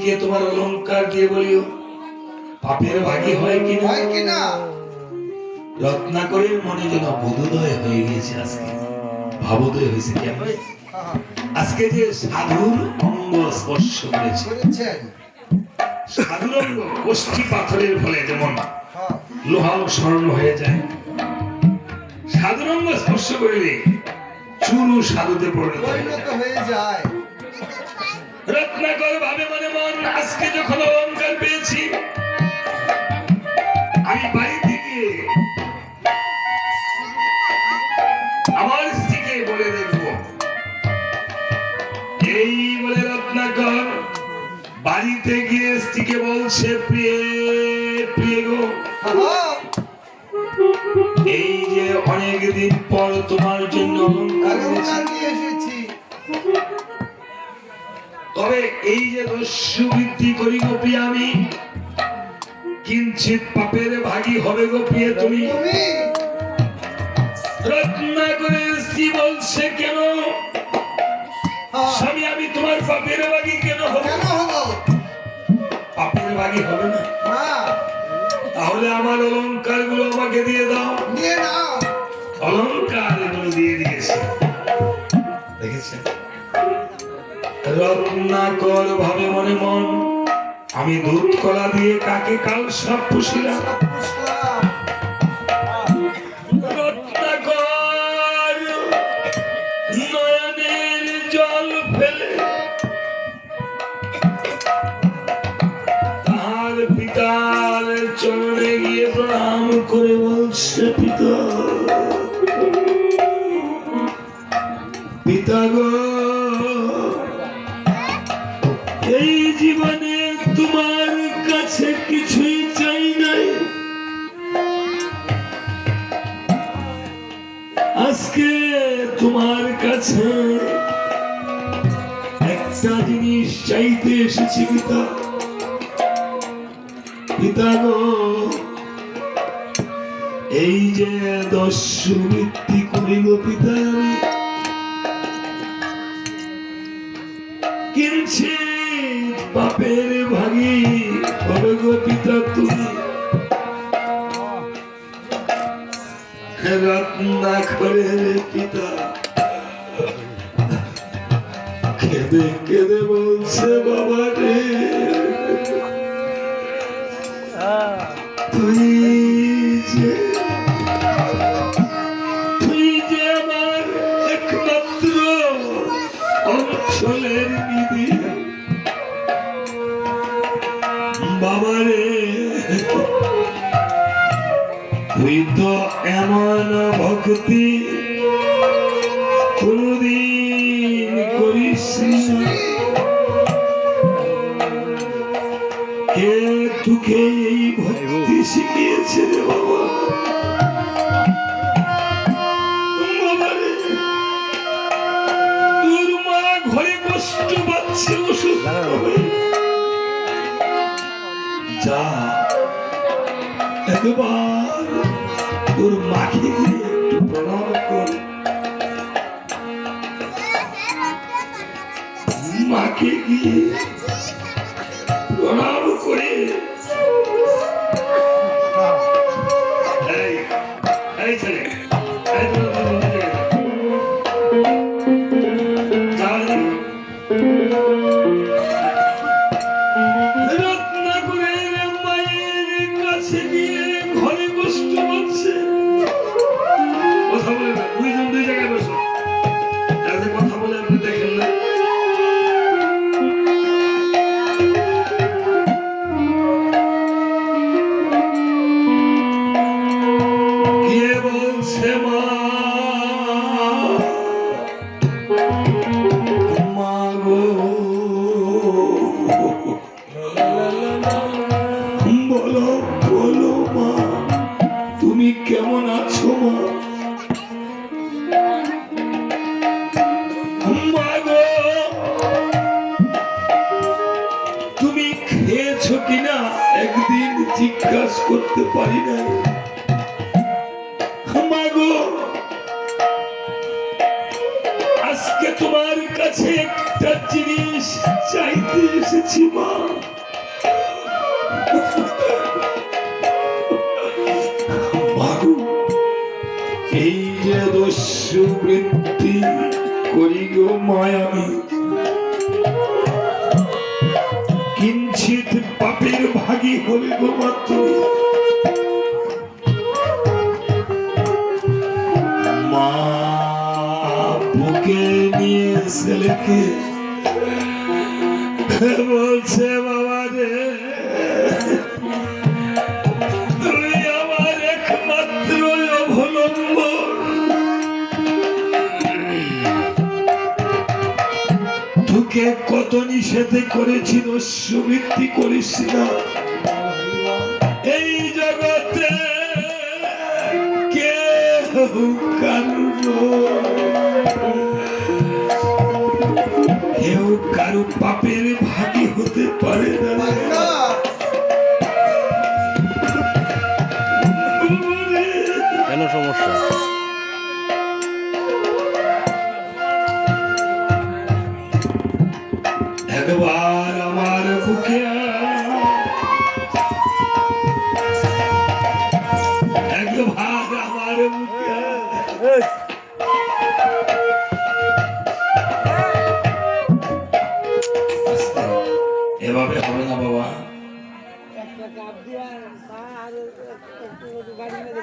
স্ত্রীকে তোমার অলংকার দিয়ে বলিও পাপের ভাগী হয় কিনা? হয় কি না রত্নাকরের মনে যেন বোধোদয় হয়ে গিয়েছে আজকে। ভাবোদয় হয়েছে হ্যাঁ, আজকে যে সাধুর অঙ্গ স্পর্শ করেছে। সাধুর অঙ্গ কোষ্ঠী পাথরের ফলে যেমন লোহাও স্বর্ণ হয়ে যায়। সাধুর অঙ্গ স্পর্শ করলে চুরু সাধুতে পরিণত হয়ে যায়। রত্নাকর ভাবে মনে মন আজকে যখন অলঙ্কার পেয়েছি আমি বাড়িতে গিয়ে আমার স্ত্রীকে বলে দেখব। এই বলে রত্নাকর বাড়িতে গিয়ে স্ত্রীকে বলছে প্রিয়ে প্রিয় গো এই যে অনেক দিন পর তোমার জন্য অলংকার এসেছি। তবে এই যে দস্যু বৃদ্ধি করি গোপী আমি কিঞ্চিত পাপের ভাগী হবে গোপিয়ে তুমি। তুমি। রত্নাকরের স্ত্রী বলছে কেন? হ্যাঁ, স্বামী আমি তোমার পাপের ভাগী কেন হব? পাপের ভাগী হবে না। তাহলে আমার অলংকারগুলো আমাকে দিয়ে দাও। নিয়ে নাও অলংকার এগুলো দিয়ে দিয়েছে। দেখেছেন? রত্নাকর ভাবে মনে মন। আমি দুধ কলা দিয়ে কাকে কাল সব পুষিলাম? জল ফেলে তাহার পিতার চরণে গিয়ে প্রণাম করে বলছে, পিতা। পিতা গো কাছে কিছুই চাই নাই। আজকে তোমার কাছে জিনিস চাইতে এসেছি, পিতা। এই যে দস্যু বৃত্তি পিতা আমি। কিঞ্চিত পাপের ভাগী। পিতা তুমি কেঁদে কেঁদে বলছে বাবা রে তুই যে তুই যে আমার একমাত্র অঞ্চলের নিধি তুই এমন ভক্তি কোনদিন করিস কে তোকে এই ভক্তি শিখিয়েছে রে বাবা? তোর মা ঘরে কষ্ট পাচ্ছে অসুস্থ যা একবার তোর মাকে দিয়ে একটু প্রণাম কর। মাকে গিয়ে প্রণাম করে। দুইজন দুই জায়গায় তুমি খেয়েছ কিনা একদিন জিজ্ঞাসা করতে পারি না আজকে তোমার কাছে একটা জিনিস চাইতে এসেছি, মা। এই যে দস্যু বৃত্তি করি গো মায়ামী কিঞ্চিত পাপের ভাগী হলে গো তুমি মা বুকে নিয়ে ছেলেকে বলছে তোকে কত নিষেধ করেছিল, সুবৃত্তি করিস না। এই জগতে কে কারু পাপের ভাগী হতে পারে না। একবার আমার বুকে। একবার আমার। আস্তে। এভাবে হবে না বাবা